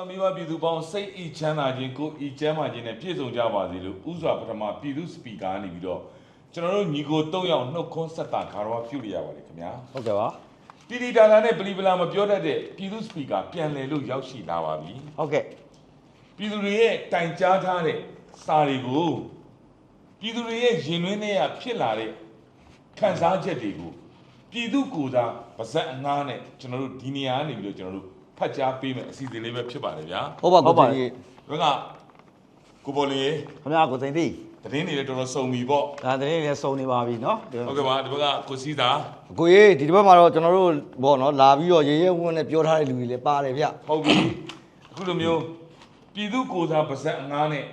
တော်မိဘပြည်သူပေါင်းစိတ်ဤချမ်းသာခြင်းကိုဤကျမ်းမာခြင်းနဲ့ပြည့်စုံကြပါစေလို့ဥစွာပထမပြည်သူစပီကာကနေပြီးတော့ကျွန်တော်တို့ညီကို၃ယောက်နှုတ်ခွန်းဆက်တာခါတော့ပြုလို့ရပါတယ်ခင်ဗျာဟုတ်ကဲ့ပါတီတီတာတာနဲ့ပလီပလာမပြောတတ်တဲ့ပြည်သူစပီကာပြန်လည်လို့ရောက်ရှိလာပါပြီဟုတ်ကဲ့ပြည်သူတွေရဲ့တိုင်ကြားထားတဲ့စာတွေကိုပြည်သူတွေရဲ့ရင်သွင်းထဲကဖြစ်လာတဲ့ခံစားချက်တွေကိုပြည်သူကိုယ်စားပါဇက်အငားနဲ့ကျွန်တော်တို့ဒီနေရာကနေပြီးတော့ကျွန်တော်တို့ ဖတ်ကြားပေးမယ်အစီအစဉ်လေးပဲဖြစ်ပါတယ်ဗျာ ဟုတ်ပါ ဟုတ် ကို ပါ ကြီး ဘက်ကကိုပေါ်လေး ခင်ဗျာကိုသိန်းသိ သတင်းတွေလည်းတော်တော်စုံပြီပေါ့ ဒါတည်းလည်းစုံနေပါပြီเนาะ ဟုတ်ကဲ့ပါဒီဘက်ကကိုစီးသာ ကိုကြီးဒီတစ်ပတ်မှာတော့ကျွန်တော်တို့ဘောနော်လာပြီးတော့ရေရဲဝန်းနဲ့ပြောထားတဲ့လူတွေလည်းပါတယ်ဗျ ဟုတ်ပြီအခုလိုမျိုးပြည်သူကိုယ်စားပါဇက်အငားနဲ့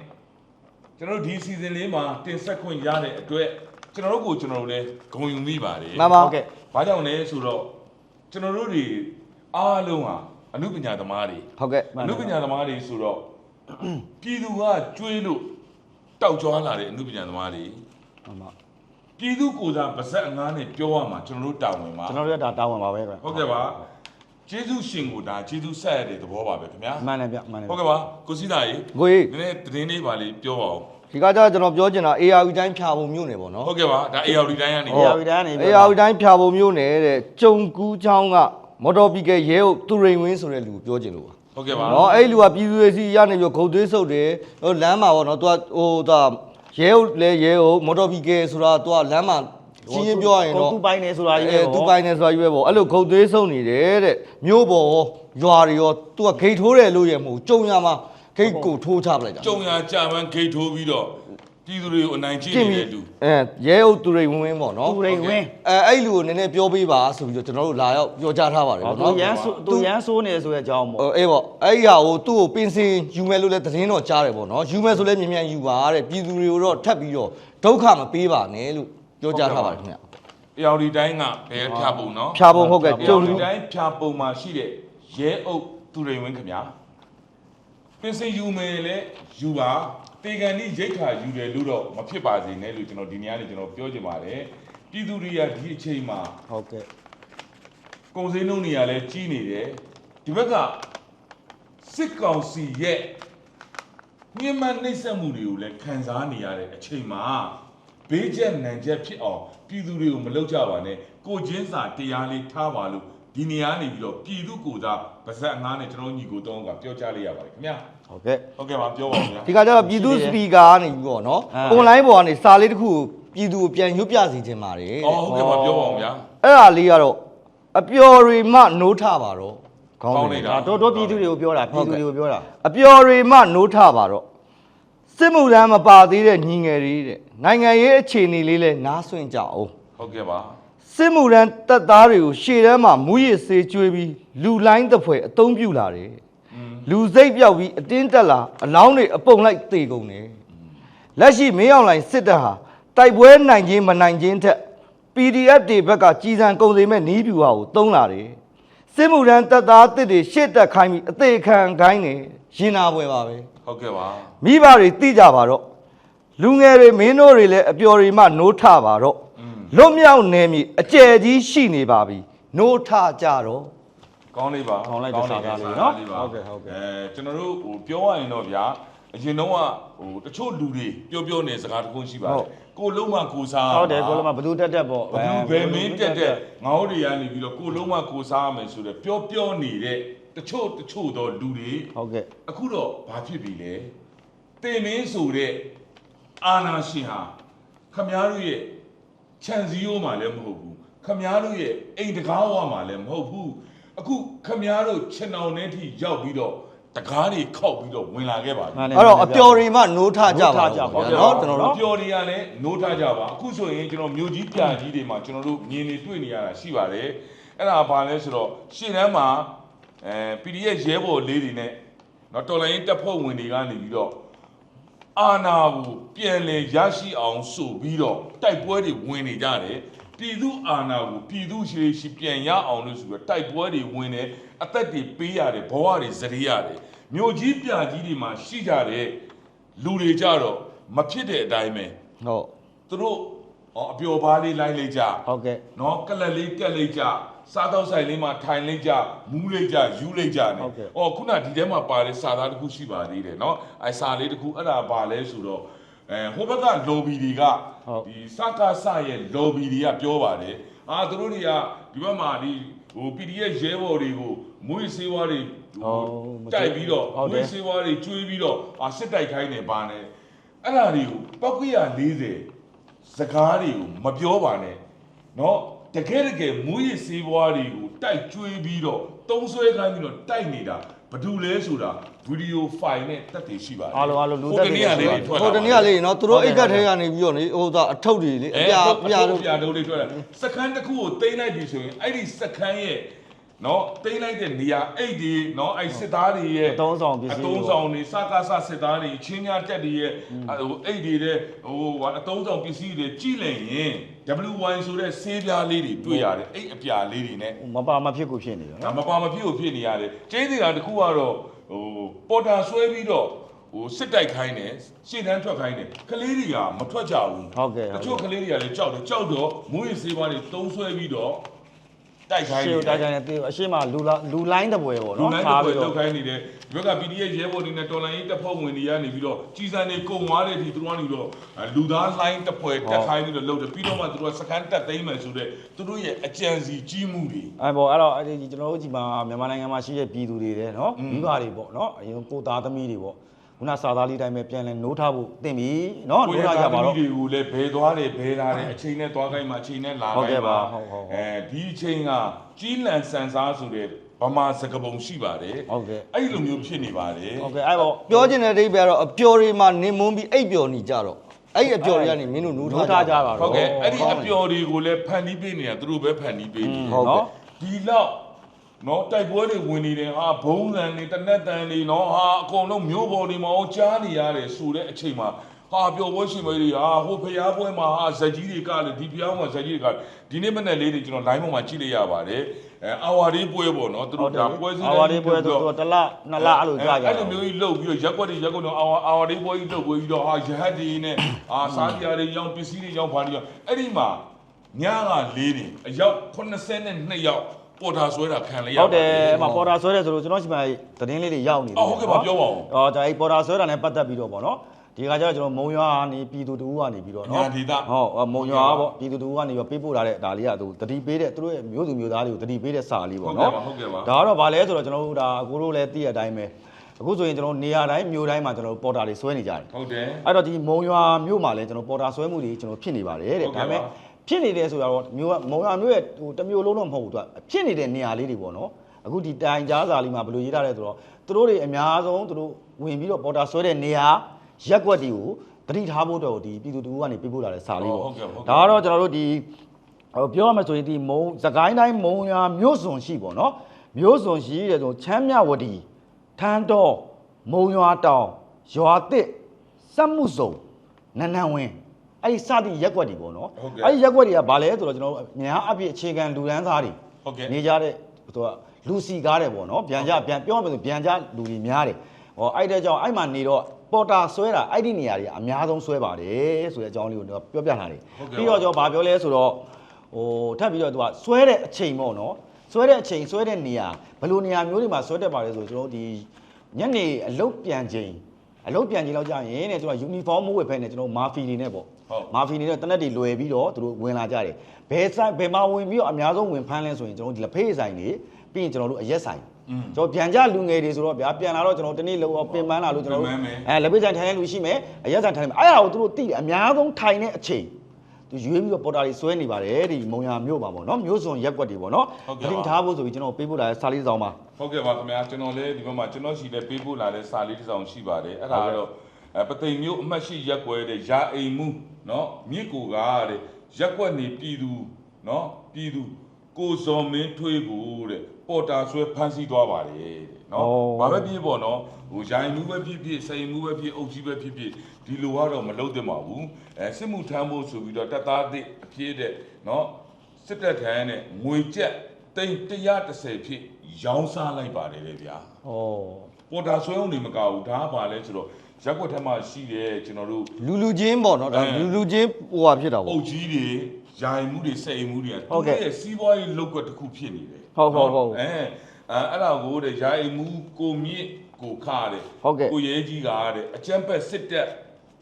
ကျွန်တော်တို့ဒီအစီအစဉ်လေးမှာတင်ဆက်ခွင့်ရတဲ့အတွက်ကျွန်တော်တို့ကိုကျွန်တော်တို့လည်းဂုဏ်ယူမိပါတယ် မှန်ပါ ဟုတ်ကဲ့ ဘာကြောင့်လဲဆိုတော့ကျွန်တော်တို့တွေအားလုံးဟာ အမှုပညာသမားတွေဟုတ်ကဲ့အမှုပညာသမားတွေဆိုတော့ပြည်သူကကျွေးလို့တောက်ကြွားလာတဲ့အမှုပညာသမားတွေမှန်ပါပြည်သူကိုယ်စားပါဇက်အငားနဲ့ပြောရမှာကျွန်တော်တို့တာဝန်ပါကျွန်တော်တို့ကဒါတာဝန်ပါပဲခင်ဗျဟုတ်ကဲ့ပါကျေးဇူးရှင်ကိုဒါကျေးဇူးဆက်ရတဲ့သဘောပါပဲခင်ဗျာမှန်တယ်ဗျမှန်တယ်ဟုတ်ကဲ့ပါကိုစီးသားကြီးကိုကြီးနည်းနည်းသတင်းလေးပါလေးပြောပါဦးဒီကကြကျွန်တော်ပြောချင်တာ ARV တိုင်းဖြာပုံမျိုးနေပေါ့နော်ဟုတ်ကဲ့ပါဒါ AR တိုင်းကနေအေးရပြီတန်းနေပြီ ARV တိုင်းဖြာပုံမျိုးနေတဲ့ကြုံကူးချောင်းက မော်တော်ပီကယ်ရဲဟုတ်သူရိန်ဝင်းဆိုတဲ့လူကိုပြောချင်လို့ပါဟုတ်ကဲ့ပါ နော်အဲ့လူကပြည်သူတွေစီရနေပြီးဂုတ်သွေးဆုပ်တယ်ဟိုလမ်းမှာပေါ့နော်သူကဟိုသူကရဲဟုတ်လဲရဲဟုတ်မော်တော်ပီကယ်ဆိုတာသူကလမ်းမှာရှင်းရှင်းပြောရရင်တော့ သူပိုင်နေဆိုတာကြီးပဲအဲသူပိုင်နေဆိုတာကြီးပဲပေါ့အဲ့လိုခုတ်သွေးဆုံးနေတယ်တဲ့မြို့ပေါ်ရောရွာတွေရောသူကဂိတ်ထိုးတယ်လို့ရမဟုတ်ကြုံရမှာဂိတ်ကိုထိုးချပလိုက်တာ ကြုံရကြာမှန်းဂိတ်ထိုးပြီးတော့ ပြည်သူတွေကိုအနိုင်ကျင့်ကြည့်နေပြီတဲ့လူအဲရဲအုပ်သူရိန်ဝင်းဝင်းပေါ့နော်သူရိန်ဝင်းအဲအဲ့လူကိုနည်းနည်းပြောပေးပါဆိုပြီးတော့ကျွန်တော်တို့လာရောက်ပြောကြားထားပါတယ်ဟောပေါ့သူနော်ရန်ဆိုသူရန်ဆိုးနေဆိုတဲ့အကြောင်းပေါ့ဟိုအေးပေါ့အဲ့ဒီဟာကိုသူ့ကိုပင်စင်ယူမယ်လို့လည်းသတင်းတော့ကြားတယ်ပေါ့နော်ယူမယ်ဆိုလည်းမြန်မြန်ယူပါတဲ့ပြည်သူတွေကိုတော့ထပ်ပြီးတော့ဒုက္ခမပေးပါနဲ့လို့ပြောကြားထားပါတယ်ခင်ဗျ AR တိုင်းကဘယ်ဖြာပုံနော်ဖြာပုံဟုတ်ကဲ့ကြုံ AR လူတိုင်းဖြာပုံမှာရှိတဲ့ရဲအုပ်သူရိန်ဝင်းခင်ဗျာပင်စင်ယူမယ်လေယူပါ တေကန်ဒီရိတ်ခါယူတယ်လို့တော့မဖြစ်ပါစေနဲ့လို့ကျွန်တော်ဒီနေရာနေကျွန်တော်ပြောချင်ပါတယ်ပြည်သူတွေကဒီအချိန်မှာဟုတ်ကဲ့ကုန်စည်နှုန်းတွေကလည်းကြီးနေတယ်ဒီဘက်ကစစ်ကောင်စီရဲ့ညှဉ်းပန်းနှိပ်စက်မှုတွေကိုလည်းခံစားနေရတဲ့အချိန်မှာဘေးကျက်နံကျက်ဖြစ်အောင်ပြည်သူတွေကိုမလုပ်ကြပါနဲ့ကိုချင်းစာတရားလေးထားပါလို့ဒီနေရာနေပြီးတော့ပြည်သူကိုယ်စားဗဇက်အငားနဲ့ကျွန်တော်ညီကိုတောင်းကပြောကြားလိုက်ရပါတယ်ခင်ဗျာ ဟုတ်ကဲ့ဟုတ်ကဲ့ပါပြောပါဦးဗျာဒီကကြတော့ပြည်သူစပီကာကနေပြီးပေါ့နော်အာအွန်လိုင်းပေါ်ကနေစာလေးတစ်ခုကိုပြည်သူကိုပြန်ရွတ်ပြစီခြင်းပါတယ်တဲ့အော်ဟုတ်ကဲ့ပါပြောပါဦးဗျာအဲ့ဒါလေးကတော့အပျော်တွေမှနိုးထပါတော့ခေါင်းကောင်းလေးလိုက်တာဒါတို့တို့ပြည်သူတွေကိုပြောတာပြည်သူတွေကိုပြောတာအပျော်တွေမှနိုးထပါတော့စစ်မှုထမ်းမပါသေးတဲ့ညီငယ်တွေတဲ့နိုင်ငံရေးအခြေအနေလေးလဲနားဆွင့်ကြအောင်ဟုတ်ကဲ့ပါစစ်မှုထမ်းတပ်သားတွေကိုရှေ့တန်းမှာမူရစ်စေးကျွေးပြီးလူလိုင်းတစ်ဖွဲအသုံးပြုလာတယ်อืม လူစိတ်ပြောက်ပြီးအတင်းတက်လာအလောင်းတွေအပုံလိုက်တေကုန်တယ်လက်ရှိမင်းအောင်လှိုင်စစ်တပ်ဟာတိုက်ပွဲနိုင်ခြင်းမနိုင်ခြင်းထက် PDF တွေဘက်ကကြီးစံကုန်စေမဲ့နီးပြူဟာကိုတုံးလာတယ်စစ်မှုထမ်းတပ်သားတစ်တွေရှေ့တက်ခိုင်းပြီးအသေးခံခိုင်းနေရင်နာပွဲပါပဲဟုတ်ကဲ့ပါမိဘတွေသိကြပါတော့လူငယ်တွေမင်းတို့တွေလည်းအပျော်တွေမှနိုးထပါတော့อืมလွတ်မြောက်နေမည်အကျယ်ကြီးရှိနေပါပြီနိုးထကြတော့ ကောင်းလေးပါကောင်းလိုက်တဲ့စာသားလေးစာနော်လေးပါဟုတ်ကဲ့ဟုတ်ကဲ့အဲကျွန်တော်တို့ဟိုပြောရရင်တော့ဗျာအရင်တော့ကဟိုတချို့လူတွေပြောပြောနေစကားတစ်ခုရှိပါတယ်ကိုလုံးမကိုစားဟုတ်တယ်ကိုလုံးမဘသူတက်တက်ပေါ့ဘယ်ဘယ်မင်းတက်တဲ့ငါတို့တွေကနေပြီးတော့ကိုလုံးမကိုစားရမယ်ဆိုတော့ပြောပြောနေတဲ့တချို့တချို့တော့လူတွေဟုတ်ကဲ့အခုတော့ဘာဖြစ်ပြီလဲတင်မင်းဆိုတဲ့အာနာရှင်ဟာခမားတို့ရဲ့ခြံစည်းရိုးမှလည်းမဟုတ်ဘူးခမားတို့ရဲ့အိမ်တကားဝမှလည်းမဟုတ်ဘူး အခုခမားတို့ခြံအောင်နဲ့ထိရောက်ပြီးတော့တကားတွေခောက်ပြီးတော့ဝင်လာခဲ့ပါပြီအဲ့တော့အပျော်တွေမှနိုးထကြပါဟုတ်ကဲ့နော်ကျွန်တော်တို့ပျော်တွေကလည်းနိုးထကြပါအခုဆိုရင်ကျွန်တော်မြို့ကြီးပြကြီးတွေမှာကျွန်တော်တို့မြင်နေတွေ့နေရတာရှိပါတယ်အဲ့ဒါဘာလဲဆိုတော့ရှေ့တန်းမှာအဲ PDF ရဲဘော်လေးတွေနဲ့နော်တော်လိုင်းတပ်ဖွဲ့ဝင်တွေကနေပြီးတော့အာနာကိုပြန်လည်ရရှိအောင်ဆိုပြီးတော့တိုက်ပွဲတွေဝင်နေကြတယ် ပြည်သူအာနာကိုပြည်သူရှိရှိပြန်ရအောင်လို့ဆိုပြီးတော့တိုက်ပွဲတွေဝင်တယ်အသက်တွေပေးရတယ်ဘဝတွေဇရီရတယ်မြို့ကြီးပြကြီးတွေမှာရှိကြတဲ့လူတွေကြတော့မဖြစ်တဲ့အတိုင်းပဲဟုတ်သူတို့ဩဟောအပျော်ပါးလေးလိုက်လိုက်ကြဟုတ်ကဲ့နော်ကလက်လေးကက်လိုက်ကြစားတော့ဆိုင်လေးမှာထိုင်လိုက်ကြမူးလိုက်ကြယူလိုက်ကြနေဟုတ်ကဲ့အော်ခုနဒီထဲမှာပါတဲ့စာသားတစ်ခုရှိပါသေးတယ်နော်အဲစာလေးတစ်ခုအဲ့ဒါပါလဲဆိုတော့ အဲဟိုဘက်က lobby တွေက ဟုတ် ဒီစကားစရဲ့ lobby တွေကပြောပါတယ်အာသူတို့တွေကဒီဘက်မှာဒီဟို PDF ရဲဘော်တွေကိုမွေးစေးဝါးတွေ ဟုတ်မကြိုက် တိုက်ပြီးတော့ ဟုတ်တယ် မွေးစေးဝါးတွေကျွေးပြီးတော့အာစစ်တိုက်ခိုင်းနေပါနဲ့အဲ့ဒါတွေကိုပောက်ကရ40စကားတွေကိုမပြောပါနဲ့เนาะတကယ်တကယ်မူရစ်စေးဘွားတွေကိုတိုက်ကျွေးပြီးတော့တုံးဆွဲခိုင်းပြီးတော့တိုက်နေတာ ဘာတူလဲဆိုတာဗီဒီယိုဖိုင်နဲ့တက်တည်ရှိပါတယ်အားလုံးအားလုံးလူဟိုတက်တတွေနေ့ကလေးတွေထွက်ဟိုတနေ့ကလေးနော်သူတို့အိတ်ကတ်ထဲကနေပြီးတော့လေဟိုသာအထုပ်တွေလေအပြာအပြာတို့ပြာတို့လေးထွက်လာစခန်းတစ်ခုကိုတိမ့်လိုက်ပြီဆိုရင်အဲ့ဒီစခန်းရဲ့နော်တိမ့်လိုက်တဲ့နေရာအိတ်တွေနော်အဲ့စစ်သားတွေရဲ့အတုံးဆောင်ပစ္စည်းအတုံးဆောင်တွေစကားစစစ်သားတွေချင်းညာတက်တွေရဲ့ဟိုအိတ်တွေတဲ့ဟိုဟာအတုံးဆောင်ပစ္စည်းတွေကြည့်လိုက်ရင် W1 ဆိုတဲ့ဆေးပြားလေးတွေတွေ့ရတယ်အိတ်အပြာလေးတွေနဲ့မပါမဖြစ်ကိုဖြစ်နေတယ်ဒါနော်မပါမဖြစ်ကိုဖြစ်နေရတယ်ကျင်းစီတာတစ်ခုကတော့ဟိုပေါ်တာဆွဲပြီးတော့ဟိုစစ်တိုက်ခိုင်းတယ်ရှေ့တန်းထွက်ခိုင်းတယ်ကလေးတွေကမထွက်ကြဘူးဟုတ်ကဲ့တဟုတ်ချို့ကဲ့ကလေးတွေကလည်းကြောက်တယ်ကြောက်တော့မွေးစေးပါးတွေတုံးဆွဲပြီးတော့ တိုက်ခိုင်းရှေ့နေကိုတိုက်ခိုင်းနေသေးအရှိမလူလာလူလိုင်းတပွဲပေါ့လူနော်နိုင်ထားတွေပြီးလုတော့က်ခိုင်းနေတယ်ဒီဘက်က PDF ရဲဘော်တွေနဲ့တော်လိုင်းရေးတပ်ဖွဲ့ဝင်တွေကနေပြီးတော့ကြီးစံတွေကုံသွားတဲ့အထိသူတို့ကနေပြီးတော့အဲလူသားလိုင်းတပ်ဖွဲ့တက်ခိုင်းပြီးတော့လုပ်တယ်ပြီးတော့မှသူတို့ကစကန်တက်သိမ်းမယ်ဆိုတော့သူတို့ရဲ့အကြံစီကြီးမှုတွေအဲပေါ့အဲ့တော့အဲ့ဒီကျွန်တော်တို့ဒီမှာမြန်မာနိုင်ငံမှာရှိတဲ့ပြည်သူတွေတဲ့နော်อืมမိဘတွေပေါ့နော်အရင်ကိုသားသမီးတွေပေါ့ ခုနစာသားလေးတိုင်းပဲပြန်လဲနိုးထားဖို့တင်ပြီနော်ကိုနိုးရထားကြတာပါပါတော့တော့တွေကိုလည်းဘယ်သွားတယ်ဘယ်လာတယ်အချိန်နဲ့သွားခိုင်းမှာအချိန်နဲ့လာဟုတ်ကဲ့ခိုင်းပါမှာဟုတ်ဟုတ်ဟုတ်အဲဒီအချိန်ကကြီးလန်ဆန်စားဆိုတဲ့ဗမာစကပုံရှိပါတယ်ဟုတ်ကဲ့အဲ့လိုမျိုးဖြစ်နေပါတယ်ဟုတ်ကဲ့အဲ့ပေါ့ပြောချင်တဲ့အဓိပ္ပာယ်ကတော့အပျော်တွေမှာနေမွန်းပြီးအိတ်ပျော်နေကြတော့အဲ့ဒီအပျော်တွေကနေမင်းတို့နူးနိုးထားထားကြကြပါပါတော့ဟုတ်ကဲ့အဲ့ဒီကောအင်းတယ်ပျော်တွေကိုလည်းဖန်တီးပေးနေတာသူတို့ပဲဖန်တီးပေးနေဟုတ်ကဲ့နော်ဒီလောက် နော်တိုက်ပွဲတွေဝင်နေတယ်ဟာဘုံစံတွေတနက်တန်တွေနော်ဟာအကုန်လုံးမျိုးပေါ်တွေမှာဟောကြားနေရတယ်ဆိုတဲ့အချိန်မှာဟာပျော်ပွဲရှင်မတွေဟာဟိုဖျားပွဲမှာဟာဇက်ကြီးတွေကလည်းဒီဖျားမှာဇက်ကြီးတွေကဒီနေ့မနေ့လေးတွေကျွန်တော် line ပေါ်မှာကြည့်လိုက်ရပါတယ်အဲအာဝါဒီပွဲပေါ့နော်သူဟုတ်တို့တယ်ဒါပွဲစည်းအာဝါဒီပွဲဆိုတော့တစ်လနှစ်လအဲ့လိုကြာကြအဲ့လိုမျိုးကြီးလှုပ်ပြီးတော့ရက်ွက်တွေရက်ွက်တော့အာဝါအာဝါဒီပွဲကြီးလှုပ်ပြီးတော့ဟာရဟတ်တွေနဲ့အာစားကြတွေရောင်းပစ္စည်းတွေရောင်းဖားတွေရောင်းအဲ့ဒီမှာညကလေးတွေအယောက်82ယောက် ပေါ်တာဆွဲတာခံလိုက်ရဟုတ်တယ်ပါတယ်အဲ့မှာပေါ်တာဆွဲတယ်ဆိုလို့ကျွန်တော်ရှိမှသတင်းလေးတွေရောက်နေတယ်အော်ဟုတ်ကဲ့ပါပြောပါဦးအော်ဒါအဲ့ပေါ်တာဆွဲတာနဲ့ပတ်သက်ပြီးတော့ဗောနော်ဒီကကြတော့ကျွန်တော်မုံရွာကနေပြည်သူတူကနေပြီးတော့နော်ညာဒေသဟုတ်မုံရွာဗောပြည်သူတူကနေပြီးပေးပို့လာတဲ့ဒါလေးကသူတတိပေးတဲ့သူတို့ရဲ့မျိုးသူမျိုးသားတွေကိုတတိပေးတဲ့စာလေးဟုတ်ဗောကဲ့နော်ပါဟုတ်ကဲ့ပါဒါကတော့ဗာလဲဆိုတော့ကျွန်တော်တို့ဒါကိုတို့လည်းသိတဲ့အတိုင်းပဲအခုဆိုရင်ကျွန်တော်နေရာတိုင်းမျိုးတိုင်းမှာကျွန်တော်ပေါ်တာတွေဆွဲနေကြတယ်ဟုတ်တယ်အဲ့တော့ဒီမုံရွာမြို့မှာလည်းကျွန်တော်ပေါ်တာဆွဲမှုတွေကျွန်တော်ဖြစ်နေပါတယ်တဲ့ဟုတ်ကဲ့ဒါပေမဲ့ပါ ဖြစ်နေတယ်ဆိုတော့မြို့ကမုံရွာမြို့ရဲ့ဟိုတစ်မျိုးလုံးတော့မဟုတ်ဘူးသူကဖြစ်နေတဲ့နေရာလေးတွေပေါ့နော်အခုဒီတိုင်ကြားစာလေးမှာဘယ်လိုရေးထားလဲဆိုတော့သူတို့တွေအများဆုံးသူတို့ဝင်ပြီးတော့ပေါ်တာဆွဲတဲ့နေရာရက်ကွက်တွေကိုတတိထားဖို့တော့ဒီပြည်သူတူကနေပြပို့လာတဲ့စာလေးပေါ့ဟုတ်ကဲ့ဟုတ်ကဲ့ဒါကတော့ကျွန်တော်တို့ဒီဟိုပြောရမယ်ဆိုရင်ဒီမုံစကိုင်းတိုင်းမုံရွာမြို့စွန်ရှိပေါ့နော်မြို့စွန်ရှိတဲ့ဆိုချမ်းမြဝတီထန်းတော်မုံရွာတောင်ရွာတစ်စက်မှုစုံနန်းနန်းဝင်း အဲ့ဒီစသည့်ရက်ကွက်တွေပေါ့နော်ဟုတ်ကဲ့အဲ့ဒီရက်ကွက်တွေကဘာလဲဆိုတော့ကျွန်တော်တို့အများအပြည့်အခြေခံလူရန်သားတွေဟုတ်ကဲ့နေကြတဲ့သူကလူစီကားတယ်ပေါ့နော်ပြန်ကြပြန်ပြောမယ်ဆိုပြန်ကြလူတွေများတယ်ဟောအဲ့တဲ့ကြောင့်အဲ့မှာနေတော့ပေါ်တာဆွဲတာအဲ့ဒီနေရာတွေကအများဆုံးဆွဲပါတယ်ဆိုတဲ့အကြောင်းလေးကိုတော့ပြောပြထားတယ်ဟုတ်ကဲ့ပြီးတော့ကျွန်တော်ဗာပြောလဲဆိုတော့ဟိုထပ်ပြီးတော့သူကဆွဲတဲ့အချိန်ပေါ့နော်ဆွဲတဲ့အချိန်ဆွဲတဲ့နေရာဘယ်လိုနေရာမျိုးတွေမှာဆွဲတတ်ပါလဲဆိုတော့ကျွန်တော်တို့ဒီညနေအလုတ်ပြန်ချိန်အလုတ်ပြန်ချိန်လောက်ကြာရင်တဲ့ကျွန်တော်ယူနီဖောင်းမဝတ်ဖဲနဲ့ကျွန်တော်မာဖီတွေနဲ့ပေါ့ဟုတ် မာဖီနေတဲ့တနက်တွေလွယ်ပြီးတော့သူတို့ဝင်လာကြတယ်ဘယ်ဆိုင်ဘယ်မှာဝင်ပြီးတော့အများဆုံးဝင်ဖမ်းလဲဆိုရင်ကျွန်တော်တို့ဒီလက်ဖေးဆိုင်တွေပြီးရင်ကျွန်တော်တို့အရက်ဆိုင်อืมကျွန်တော်ပြန်ကြလူငယ်တွေဆိုတော့ဗျာပြန်လာတော့ကျွန်တော်တနေ့လောက်ပင်ပန်းလာလို့ကျွန်တော်တို့ပင်ပန်းမယ်အဲလက်ဖေးဆိုင်ထိုင်တဲ့လူရှိမယ်အရက်ဆိုင်ထိုင်မယ်အဲ့ဒါကိုသူတို့သိတယ်အများဆုံးထိုင်တဲ့အချိန်သူရွေးပြီးတော့ပေါ်တာတွေဆွဲနေပါတယ်ဒီမုံရမြို့ပါပေါ့နော်မြို့စွန်ရက်ကွက်တွေပေါ့နော်ဟုတ်ကဲ့ပါတိထားဖို့ဆိုပြီးကျွန်တော်ပေးပို့လာတဲ့စာလေးစောင်းပါဟုတ်ကဲ့ပါခင်ဗျာကျွန်တော်လည်းဒီဘက်မှာကျွန်တော်ရှိတဲ့ပေးပို့လာတဲ့စာလေးတစ်စောင်ရှိပါတယ်အဲ့ဒါကတော့အဲပသိမ်မျိုးအမှတ်ရှိရက်ွယ်တဲ့ရာအိမ်မှု နော်မြစ်ကိုကတဲ့ရက်ွက်နေပြည်သူနော်ပြည်သူကိုဇော်မင်းထွေးကိုတဲ့ပေါ်တာဆွဲဖမ်းဆီးသွားပါတယ်တဲ့နော်ဘာပဲဖြစ်ပေါ့နော်ဟိုရိုင်းမှုပဲဖြစ်ဖြစ်စိန်မှုပဲဖြစ်အုပ်ကြီးပဲဖြစ်ဖြစ်ဒီလိုကတော့မလုပ်သင့်ပါဘူးအဲစစ်မှုထမ်းဖို့ဆိုပြီးတော့တပ်သားသစ်အဖြစ်တဲ့နော်စစ်တပ်ထမ်းနဲ့ငွေကြက်တိန်130ဖြစ်ရောင်းစားလိုက်ပါတယ်လေဗျာဩပေါ်တာဆွဲုံနေမကဘူးဒါကပါလဲဆိုတော့ ရက်ကွက်ထဲမှာရှိတဲ့ကျွန်တော်တို့ လူလူချင်းပေါ့နော်ဒါအဲ လူလူချင်းဟိုဟာဖြစ်တာအုပေါ့တ်ကြီးတွေယာယီမှုတွေစိတ်အိမ်မှုတွေကဟုတ်ကဲ့ရဲ့စီးပွားရေးလုပ်ကွက်တစ်ခုဖြစ်နေတယ်ဟုတ်ဟုတ်ဟုတ်အဲအဲအဲ့ဒါကိုတဲ့ယာယီမှုကိုမြင့်ကိုခါတဲ့ဟုတ်ကဲ့ ကိုရဲကြီးကတဲ့အကျံပက်စစ်တပ်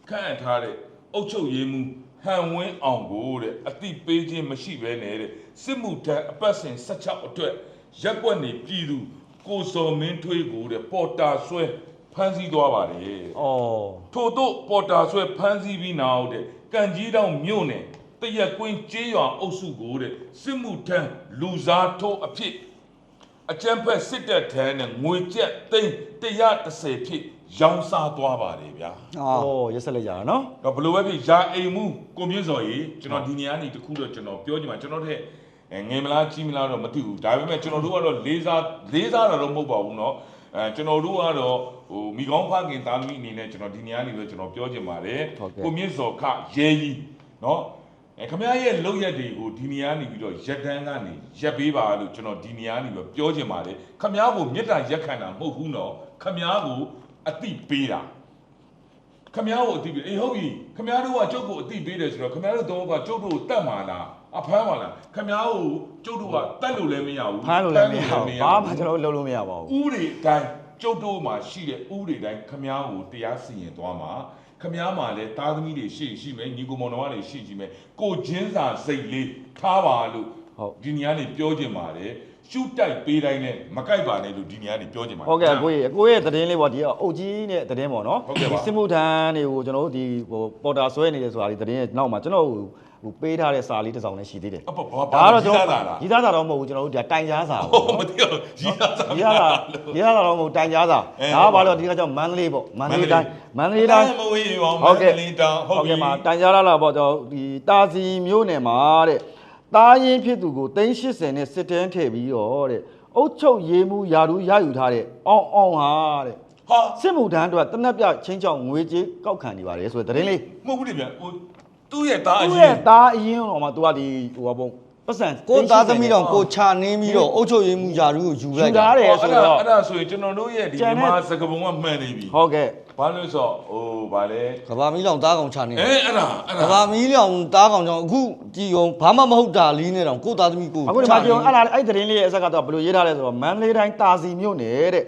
ခန့်အပ်ထားတဲ့အုတ်ချုပ်ရေးမှုဟန်ဝင်းအောင်ကိုတဲ့အတိပေးခြင်းမရှိဘဲနဲ့တဲ့စစ်မှုထမ်းအပတ်စဉ်16အတွက်ရက်ကွက်နေပြည်သူကိုစော်မင်းထွေးကိုတဲ့ပေါ်တာဆွဲ ဖမ်းဆီးသွားပါတယ် ဩ ထို့သို့ပေါ်တာဆွဲဖမ်းဆီးပြီးနောက်တဲ့ကံကြီးတောင်မြို့နယ်တရက်ကွင်းကျေးရွာအုပ်စုကိုတဲ့စစ်မှုထမ်းလူစားထိုးအဖြစ်အကျံဖက်စစ်တပ်ထမ်းနဲ့ငွေကျပ်သိန်း130ဖြစ်ရောင်းစားသွားပါတယ်ဗျာ အာ ဩရက်ဆက်လိုက်ကြတာနော် တော့ဘယ်လိုပဲဖြစ်ယာအိမ်မှုကွန်ပျူတာစော်ကြီးကျွန်တော်ဒီနေရာနေတခုတော့ကျွန်တော်ပြောချင်ပါကျွန်တော်တဲ့အဲငယ်မလားကြီးမလားတော့မသိဘူးဒါပေမဲ့ကျွန်တော်တို့ကတော့လေးစားလေးစားတာတော့မဟုတ်ပါဘူးเนาะ အဲကျွန်တော်တို့ကတော့ဟိုမိကောင်းဖခင်သားသမီးအနေနဲ့ကျွန်တော်ဒီနေရာနေပြီးကျွန်တော်ပြောချင်ပါတယ်ကိုမြင့်စော်ခရဲကြီးနော်ခမရရဲ့လောက်ရက်တွေကိုဒီနေရာနေပြီးတော့ရက်တန်းကနေရက်ပေးပါလို့ကျွန်တော်ဒီနေရာနေပြီးပြောချင်ပါတယ်ခမရကိုမေတ္တာရက်ခံတာမဟုတ်ဘူးနော်ခမရကိုအတိပေးတာခမရကိုအတိပေးအေးဟုတ်ပြီခမရတို့ကကျုပ်ကိုအတိပေးတယ်ဆိုတော့ခမရတို့တော့ကကျုပ်တို့ကိုတတ်မှာလား အဖမ်းပါလားခမားကိုကျုပ်တို့ကတတ်လို့လည်းမရဘူးဖမ်းလို့လည်းမရဘူးဘာမှကျွန်တော်တို့လုပ်လို့မရပါဘူးဥပဒေအတိုင်းကျုပ်တို့မှာရှိတဲ့ဥပဒေအတိုင်းခမားကိုတရားစီရင်သွားမှာခမားမှာလည်းတာသမီတွေရှိရှိမယ်ညီကိုမောင်နှမတွေရှိရှိမယ်ကိုချင်းစာစိတ်လေးထားပါလို့ဟုတ်ဒီနေရာနေပြောချင်ပါတယ်ရှုတိုက်ပေးတိုင်းနဲ့မကြိုက်ပါနဲ့လို့ဒီနေရာနေပြောချင်ပါတယ်ဟုတ်ကဲ့အကိုကြီးအကိုရဲ့သတင်းလေးပေါ့ဒီအုတ်ကြီးနဲ့သတင်းပေါ့နော်ဒီစစ်မှုထမ်းတွေကိုကျွန်တော်တို့ဒီဟိုပေါ်တာဆွဲနေတယ်ဆိုတာဒီသတင်းရဲ့နောက်မှာကျွန်တော် ဟိုဟိုပေးထားတဲ့စာလေးတစ်စောင်လည်းရှိသေးတယ်အပဘာဒါကတော့ကျွန်တာတော်လားကြီးသားစာတော့မဟုတ်ဘူးကျွန်တော်တို့ဒီတိုင်ကြားစာဟိုပေါ့မသိဘူးရီးသားစာဒီရတာဒီရတာတော့မဟုတ်တိုင်ကြားစာအဲဒါကဘာလို့ဒီကကြောင့်မန္တလေးပေါ့မန္တလေးတိုင်းမန္တလေးတိုင်းမဝေးရောမဟုတ်န္တကဲ့လေးတောင်ဟုတ်ပြီကဲ့မှာတိုင်ကြားလာလာပေါ့ကျွန်တော်ဒီတာစီမျိုးနယ်မှာတဲ့တာရင်ဖြစ်သူကို380နဲ့စစ်တန်းထည့်ပြီးတော့တဲ့အုတ်ချုပ်ရေးမှုယာရူရယူထားတဲ့အောင်အောင်ဟာတဲ့ဟာစစ်မှုထမ်းအတွက်တနက်ပြချင်းချောင်းငွေကြေးကောက်ခံနေပါတယ်ဆိုတဲ့သတင်းလေးမဟုတ်ဘူးလေဗျဟို သူ့ရဲ့သားအ သူ့ ရ ရဲ့ င် သားအရင်တော့မှ तू ကဒီဟိုဘာပုံပတ်စံ ကိုသားသမီးတော်ကိုချနင်းပြီးတော့အုတ်ချုပ်ရေးမှုယာရုကိုယူ ယူ လိုက် ထားတယ် အဲ့ ဆို ဒါ တော့ အဲ့ဒါဆိုရင်ကျွန်တော်တို့ရဲ့ဒီ ကျန်တဲ့ မြန်မာစကားပုံကမှန်နေပြီ ဟုတ်ကဲ့ ဘာလို့ဆိုဟိုဗာလဲ ကဘာမီးလောင်သားကောင်ချနင်း အဲအဲ့ဒါအဲ့ က ဒါ ဘာမီးလောင်သားကောင်ကြောင့်အခုကြည်အောင်ဘာမှမဟုတ်တာလီးနေတော့ကိုသားသမီးကို အခုဒီမှာပြောအဲ့ဒါအဲ့သတင်းလေးရဲ့အဆက်ကတော့ဘယ်လိုရေးထားလဲဆိုတော့မန္တလေးတိုင်းတာစီမြို့နယ်တဲ့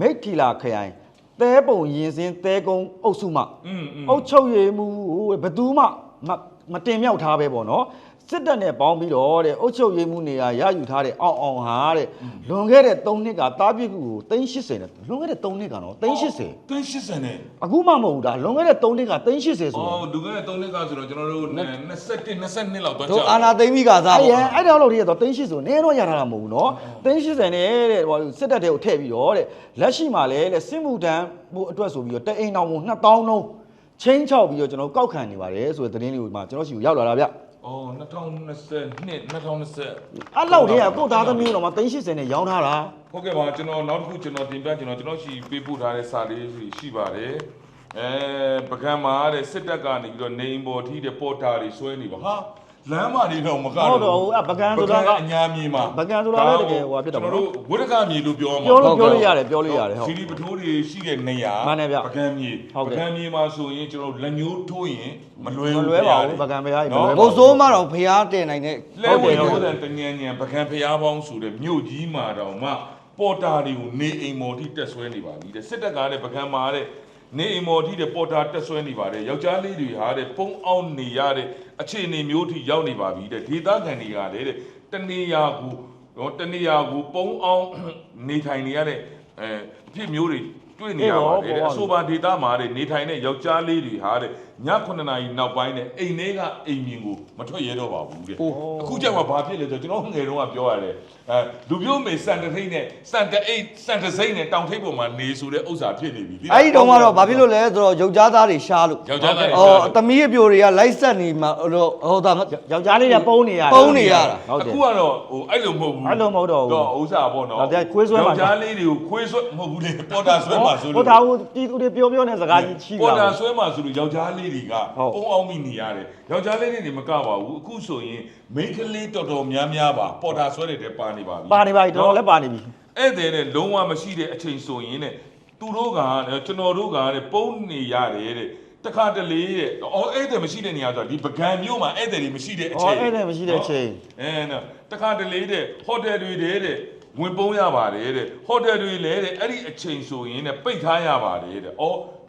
မိတ်ထီလာခရိုင်သဲပုံရင်စင်းသဲကုန်းအုပ်စုမှ อืมอืม အုတ်ချုပ်ရည်မှုဘယ်သူမှ မမတင်မြောက်ထားပဲပေါ့နော်စစ်တပ်နဲ့ပေါင်းပြီးတော့တဲ့အုတ်ချုပ်ရည်မှုနေရာရယူထားတဲ့အောင်အောင်ဟာတဲ့လွန်ခဲ့တဲ့3နှစ်ကတားပြစ်ကူကို380နဲ့လွန်ခဲ့တဲ့3နှစ်ကနော်380 380နဲ့အခုမှမဟုတ်ဘူးဒါလွန်ခဲ့တဲ့3နှစ်က380ဆိုတော့အော်လူကရဲ့3နှစ်ကဆိုတော့ကျွန်တော်တို့21 22လောက်တော့တို့အာနာသိမ့်မိကစားအဲ့ရပေါ့အဲ့တော့လို့တည်းကတော့380ဆိုနည်းတော့ရထားတာမဟုတ်ဘူးနော်380နဲ့တဲ့ဟိုစစ်တပ်တွေကိုထည့်ပြီးတော့တဲ့လက်ရှိမှာလည်းတဲ့စစ်မှုထမ်းဖို့အတွက်ဆိုပြီးတော့တအိမ်တော်ကို2000လုံး ချင်းချောက်ပြီးတော့ကျွန်တော်ကောက်ခံနေပါတယ်ဆိုတဲ့သတင်းလေးကိုမှကျွန်တော်ရှိကိုရောက်လာတာဗျအော်2022 2020အဲ့လောက်တည်းကကိုယ့်သားသမီးတော်မှာ380နဲ့ရောင်းထားတာဟုတ်ကဲ့ပါကျွန်တော်နောက်တစ်ခုကျွန်တော်တင်ပြကျွန်တော်ကျွန်တော်ရှိပေးပို့ထားတဲ့စာလေးရှိပါတယ်အဲပကံမှာတဲ့စစ်တပ်ကနေပြီးတော့နေအိမ်ပေါ်ထိတဲ့ပေါ်တာတွေဆွဲနေပါဟာ လမ်းမတွေတော့မကတော့ဟုတ်တော့ဘူးအဲ့ပကံဆိုတာကအညာမြေမှာပကံဆိုတာလည်းတကယ်ဟိုဟာဖြစ်တာကျွန်ပေါ့တော်နော်တို့ဝိရကမြေလို့ပြောမှာပြောလို့ပြောလို့ရတယ်ပြောလို့ရတယ်ဟုတ်စီဒီပထိုးတွေရှိတဲ့နေရာမှန်တယ်ဗျပကံမြေဟုတ်ပကဲ့ကံမြေမှာဆိုရင်ကျွန်တော်လက်ညှိုးထိုးရင်မလွယ်မဘူးလွဲပါဘူးဗျာပကံပဲဟာမနော်လွဲပါဘုဘူးတ်စိုးမတော့ဖျားတင်နိုင်တဲ့လဲဝင်ဟုတ်ရိုးတယ်တဲ့တညံညံပကံဖျားပေါင်းဆိုတဲ့မြို့ကြီးမှာတော့မှပေါ်တာတွေကိုနေအိမ်မော်ထိတက်ဆွဲနေပါပြီတဲ့စစ်တပ်ကတဲ့ပကံမှာတဲ့ နေအိမ်မော်ထိတဲ့ပေါ်တာတက်ဆွဲနေပါတယ်ယောက်ျားလေးတွေဟာတဲ့ပုံအောင်နေရတဲ့အခြေအနေမျိုးထိရောက်နေပါပြီတဲ့ဒေသခံတွေကလည်းတဲ့တနေရာကိုတော့တနေရာကိုပုံအောင်နေထိုင်နေရတဲ့အဲအဖြစ်မျိုးတွေတွေ့နေရပါတယ်တဲ့အဆိုပါဒေသမှာတဲ့နေထိုင်တဲ့ယောက်ျားလေးတွေဟာတဲ့ ည9နာရီနောက်ပိုင်းတဲ့အိမ်ထဲကအိမ်မြင်ကိုမထွက်ရဲတော့ပါဘူးတဲ့အခုကျမှဘာဖြစ်လဲဆိုတော့ကျွန်တော်ငယ်တုန်းကပြောရတယ်အဲလူမျိုးမေစံတထိတ်နဲ့စံတအိတ်စံတစိမ့်နဲ့တောင်ထိပ်ပေါ်မှာနေဆိုတဲ့ဥစ္စာဖြစ်နေပြီသိလားအဲ့ဒီတော့ကတော့ဘာဖြစ်လို့လဲဆိုတော့ယောက်ျားသားတွေရှားလို့ယောက်ျားသားတွေအော်သမီးအပြိုတွေကလိုက်ဆက်နေမှာဟိုဟိုဒါယောက်ျားလေးတွေပုံနေရတယ်ပုံနေရတာဟုတ်တယ်အခုကတော့ဟိုအဲ့လိုမဟုတ်ဘူးအဲ့လိုမဟုတ်တော့ဘူးတော့ဥစ္စာပေါ့နော်ဒါတဲ့ခွေးဆွဲမှာယောက်ျားလေးတွေကိုခွေးဆွဲမဟုတ်ဘူးလေပေါ်တာဆွဲမှာဆိုဟိုလို့ဒါဟိုတီတူတွေပြောပြောနေစကားကြီးချိပေါ်လာတာဆွဲမှာဆိုလို့ယောက်ျားလေးတွေကဟုတ်ပုံအောင်မိနေရတယ်ယောက်ျားလေးတွေမကပါဘူးအခုဆိုရင်မိန်းကလေးတော်တော်များများပါပေါ်တာဆွဲတဲ့တဲပါနေပါပြီပါနေပါပြီတော်တော်လည်းပါနေပြီဧည့်သည်တဲ့လုံးဝမရှိတဲ့အချိန်ဆိုရင်တဲ့သူတို့ကတဲ့ကျွန်တော်တို့ကတဲ့ပုံနေရတယ်တဲ့တခါတလေတဲ့အော်ဧည့်သည်မရှိတဲ့နေရာဆိုတော့ဒီပကံမျိုးမှာဧည့်သည်တွေမရှိတဲ့အဩချိန်အဲ့ဒါမရှိတဲ့အချိန်အဲနော်တခါတလေတဲ့ဟိုတယ်တွေတဲ့တဲ့ဝင်ပုံးရပါတယ်တဲ့ဟိုတယ်တွေလည်းတဲ့အဲ့ဒီအချိန်ဆိုရင်တဲ့ပိတ်ထားရပါတယ်တဲ့ဩ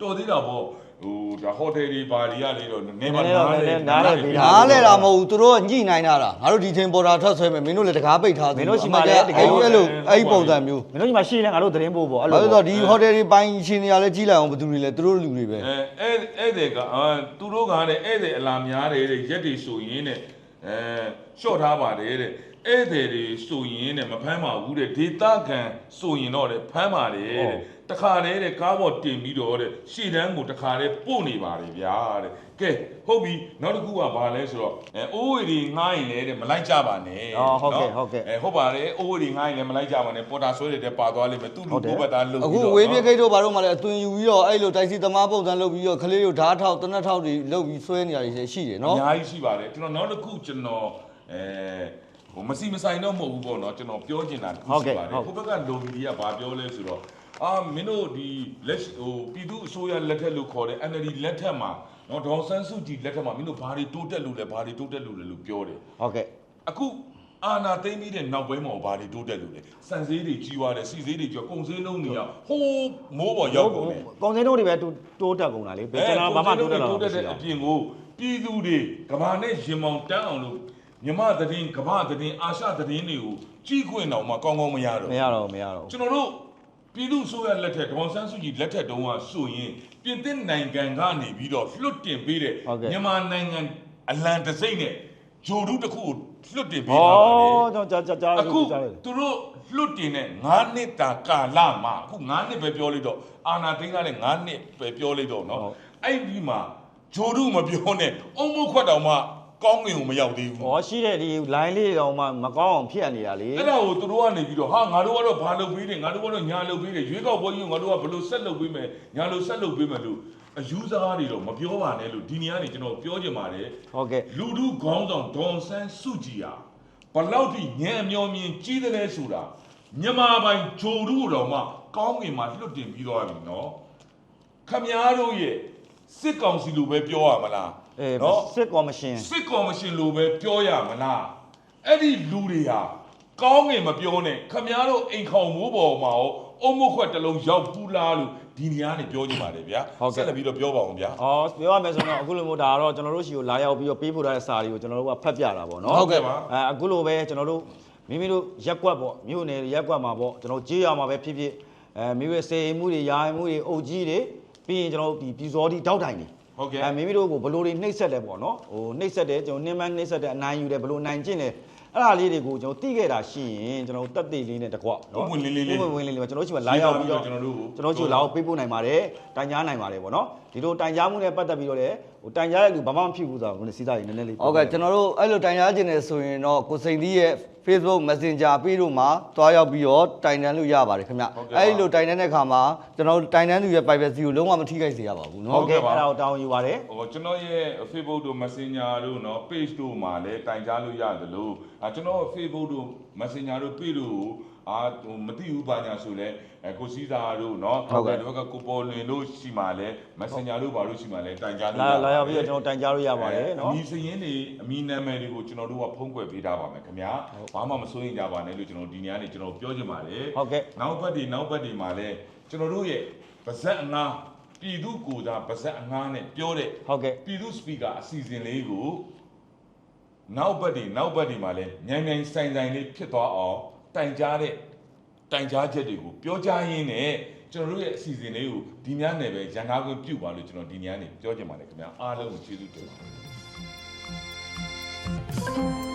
တော်သေးတာပေါ့ ဟိုဒါဟိုတယ်တွေဘာတွေရလေတော့နေမနားလေနားလဲတာမဟုတ်ဘူးသူတို့ကညှိနှိုင်းတာလားငါတို့ဒီချိန်ပေါ်တာထွက်ဆွဲမယ်မင်းတို့လည်းတကားပိတ်ထားမင်းတို့ရှိမှလည်းတကယ်အဲ့လိုအဲ့လိုအဲ့ဒီပုံစံမျိုးမင်းတို့ဒီမှာရှိနေငါတို့သတင်းပို့ပေါ့အဲ့ဘာလိုလို့လဲဆိုတော့ဒီဟိုတယ်တွေပိုင်းရှင်နေရလဲကြီးလိုက်အောင်ဘယ်သူတွေလဲသူတို့လူတွေပဲအဲအဲ့အဲ့တဲ့ကအာသူတို့ကတဲ့အဲ့တဲ့အလာများတယ်တဲ့ရက်တွေဆိုရင်တဲ့အဲရှော့ထားပါတယ်တဲ့ဧည့်သည်တွေဆိုရင်တဲ့မဖမ်းပါဘူးတဲ့ဒေတာကန်ဆိုရင်တော့တဲ့ဖမ်းပါတယ်တဲ့တခါတည်းတဲ့ကားပေါ်တင်ပြီးတော့တဲ့ရှေ့တန်းကိုတခါတည်းပို့နေပါတယ်ဗျာတဲ့ကဲဟုတ်ပြီနောက်တစ်ခုကဘာလဲဆိုတော့အဲအိုးဝေတွေငှားရင်လည်းတဲ့မလိုက်ကြပါနဲ့အော်ဟုတ်ကဲ့ဟုတ်ကဲ့အဲဟုတ်ပါတယ်အိုးဝေတွေငှားရင်လည်းမလိုက်ကြပါနဲ့ပေါ်တာဆွဲတဲ့တဲ့ပါသွားလိမ့်မယ်သူ့လူကိုဘက်သားလုပ်အခုပြီးတော့ဝေးပြေးခိတ်တို့ဘာလို့မှလည်းအသွင်ယူပြီးတော့အဲ့လိုတိုက်စီသမားပုံစံလုပ်ပြီးတော့ခလေးတို့ဓာတ်ထောက်တနတ်ထောက်တွေလုပ်ပြီးဆွဲနေရတယ်ရှိတယ်အနော်များကြီးရှိပါတယ်ကျွန်တော်နောက်တစ်ခုကျွန်တော် အဲဟိုမစီမဆိုင်တော့မဟုတ်ဘူးပေါ့နော်ကျွန်တော်ပြောချင်တာတစ်ခုရှိပါတယ်ဟိုဘက်ကလိုဘီတွေကဘာပြောလဲဆိုတော့အာမင်းတို့ဒီလက်ရှိဟိုပြည်သူအစိုးရလက်ထက်လို့ခေါ်တဲ့ NLD လက်ထက်မှာနော်ဒေါ်ဆန်းစုကြည်လက်ထက်မှာမင်းတို့ဘာတွေတိုးတက်လို့လဲဘာတွေတိုးတက်လို့လဲလို့ပြောတယ်ဟုတ်ကဲ့အခုအာနာသိမ့်ပြီးတဲ့နောက်ပိုင်းမှာဘာတွေတိုးတက်လို့လဲစံစည်းတွေကြီးသွားတယ်စီစည်းတွေကျော်ကုန်စည်းလုံးတွေကဟိုးမိုးပေါ်ရောက်ကုန်တယ်ကုန်စင်းတို့တွေပဲတိုးတက်ကုန်တာလေကျွန်တော်ဘာမှတိုးတက်တော့တိုးတက်တဲ့အပြင်ကိုပြည်သူတွေကဘာနဲ့ရင်မောင်တန်းအောင်လို့ မြမသတင်းကမ္ဘာသတင်းအာရှသတင်းတွေကိုကြည့်ခွင့်တော့မှကောင်းကောင်းမရတော့မရတော့မရတော့ကျွန်တော်တို့ပြည်သူဆိုရလက်ထက်ဒေါ်ဆန်းစုကြည်လက်ထက်တုန်းကဆိုရင်ပြင်သစ်နိုင်ငံကနေပြီးတော့လွတ်တင်ပေးတဲ့မြန်မာနိုင်ငံအလံတစိမ့်နဲ့ဂျိုဒုတစ်ခုလွတ်တင်ပေးတာပါလေ။အော်ကြာကြာကြာအခုသူတို့လွတ်တင်တဲ့9နှစ်တာကာလမှာအခု9နှစ်ပဲပြောလိုက်တော့အာနာသိန်းကလည်း9နှစ်ပဲပြောလိုက်တော့နော်။အဲ့ဒီမှာဂျိုဒုမပြောနဲ့အုံမခွတ်တော်မှ ကောင်းငင်ကိုမရောက်သေးဘူးဩရှိတဲ့ဒီ line လေးတော့မှမကောင်းအောင်ဖြစ်နေတာလေအဲ့ဒါကိုသူတို့ကနေပြီးတော့ဟာငါတို့ကတော့ဘာလုပ်ပေးတယ်ငါတို့ကတော့ညာလုပ်ပေးတယ်ရွေးကောက်ပွဲကြီးကိုငါတို့ကဘယ်လိုဆက်လုပ်ပေးမယ်ညာလို့ဆက်လုပ်ပေးမယ်လို့အယူဆကားတွေတော့မပြောပါနဲ့လို့ဒီနေရာနေကျွန်တော်ပြောချင်ပါတယ်ဟုတ်ကဲ့လူလူခေါင်းဆောင်ဒေါန်ဆန်းစုကြည်ဟာဘလောက်ထိညံအမျောမြင်ကြီးတယ်လဲဆိုတာမြန်မာပိုင်ဂျိုဒုတော်မှကောင်းကင်မှာလွတ်တင်ပြီးသွားပြီနော်ခမည်းတော်ရဲ့စစ်ကောင်စီလိုပဲပြောရမလား အေးနော်စစ်ကော်မရှင်စစ်ကော်မရှင်လိုပဲပြောရမလားအဲ့ဒီလူတွေဟာကောင်းငင်မပြောနဲ့ခမည်းတော်အိမ်ခေါင်မိုးပေါ်မှာရောအုံမခွက်တစ်လုံးရောက်ပူလားလို့ဒီနေရာနေပြောကြပါလေဗျာဆက်လက်ပြီးတော့ပြောပါအောင်ဗျာ။အော်ပြောရမယ်ဆိုတော့အခုလိုမျိုးဒါကတော့ကျွန်တော်တို့ရှိကိုလာရောက်ပြီးတော့ပေးဖို့ထားတဲ့စာတွေကိုကျွန်တော်တို့ကဖတ်ပြတာပေါ့နော်ဟုတ်ကဲ့ပါအဲအခုလိုပဲကျွန်တော်တို့မိမိတို့ရက်ကွက်ပေါ့မြို့နယ်ရက်ကွက်မှာပေါ့ကျွန်တော်ကြေးရမှာပဲဖြစ်ဖြစ်အဲမိမိစေမှုတွေယာမှုတွေအုပ်ကြီးတွေပြီးရင်ကျွန်တော်တို့ဒီပြည်စော်ဒီတောက်တိုင်တွေ ဟုတ်ကဲ့ အဲမိမိတို့ကိုဘလို့တွေနှိပ်ဆက်တယ်ပေါ့နော်ဟိုနှိပ်ဆက်တယ်ကျွန်တော်နှင်းမနှိပ်ဆက်တယ်အနိုင်ယူတယ်ဘလို့နိုင်ကျင့်တယ်အဲ့ဒါလေးတွေကိုကျွန်တော်သိခဲ့တာရှိရင်ကျွန်တော်တို့တက်သေးလေးနဲ့တကွနော်ဥပဝင်လေးလေးလေးဥပဝင်လေးလေးပါကျွန်တော်တို့ရှိမှလာရောက်ပြီးတော့ကျွန်တော်တို့ကိုကျွန်တော်တို့ရှိလာအောင်ပေးပို့နိုင်ပါတယ်တိုင်ကြားနိုင်ပါတယ်ပေါ့နော်ဒီလိုတိုင်ကြားမှုနဲ့ပတ်သက်ပြီးတော့လည်း ဟိုတိုင်ကြားတဲ့လူဘာမှမဖြစ်ဘူးဆိုတာကိုလည်းစီးသားရည်နည်းနည်းလေး ဟုတ်ကဲ့ကျွန်တော်တို့အဲ့လိုတိုင်ကြားခြင်းနေဆိုရင်တော့ကိုစိန်သီးရဲ့ Facebook Messenger ပေးတို့မှာတွားရောက်ပြီးတော့တိုင်တန်းလို့ရပါတယ်ခင်ဗျအဲ့ဒီလိုတိုင်တန်းတဲ့ခါမှာကျွန်တော်တို့တိုင်တန်းသူရဲ့ privacy ကိုလုံးဝမထိခိုက်စေရပါဘူး ဟု เนาะ တ်ကဲ့အဲ့ဒါကိုတောင်းယူပါတယ် ဟိုကျွန်တော်ရဲ့ Facebook တို့ Messenger တို့เนาะ page တို့မှာလည်းတိုင်ကြားလို့ရတယ်လို့အာကျွန်တော် Facebook တို့ Messenger တို့ page တို့ကို အာဟိုမသိဘူးဘာညာဆိုလဲအဲကိုစည်းစာတို့เนาะဒီဘက်ကကိုပေါ်လွင်လို့ရှိမှလဲ Messenger တို့ဘာလို့ရှိမှလဲတိုင်ကြားလို့ လာ ရတယ် လာရောက်ပြီးတော့ကျွန်တော်တိုင်ကြားလို့ရပါတယ် အ နော် မီစရင်တွေအမီနာမည်တွေကိုကျွန်တော်တို့ကဖုံးကွယ်ပေးထားပါမယ်ခင်ဗျာဘာမှမစိုးရင်ကြပါနဲ့လို့ကျွန်တော်ဒီနေ့ကနေကျွန်တော်ပြောချင်ပါတယ် ဟုတ်ကဲ့ နောက်ဘက်ဒီနောက်ဘက်ဒီမှာလဲကျွန်တော်တို့ရဲ့ပါဇက်အငားပြည်သူကိုယ်စားပါဇက်အငားနဲ့ပြောတဲ့ ဟုတ်ကဲ့ ပြည်သူစပီကာအစီအစဉ်လေးကိုနောက်ဘက်ဒီနောက်ဘက်ဒီမှာလဲညံညံဆိုင်ဆိုင်လေးဖြစ်သွားအောင် တိုင်ကြားတဲ့တိုင်ကြားချက်တွေကိုပြောကြားရင်းနဲ့ကျွန်တော်တို့ရဲ့အစီအစဉ်လေးကိုဒီများနယ်ပဲရန်ကားခွင့်ပြုပါလို့ကျွန်တော်ဒီညနေပြောချင်ပါတယ်ခင်ဗျာအားလုံးကိုကျေးဇူးတင်ပါတယ်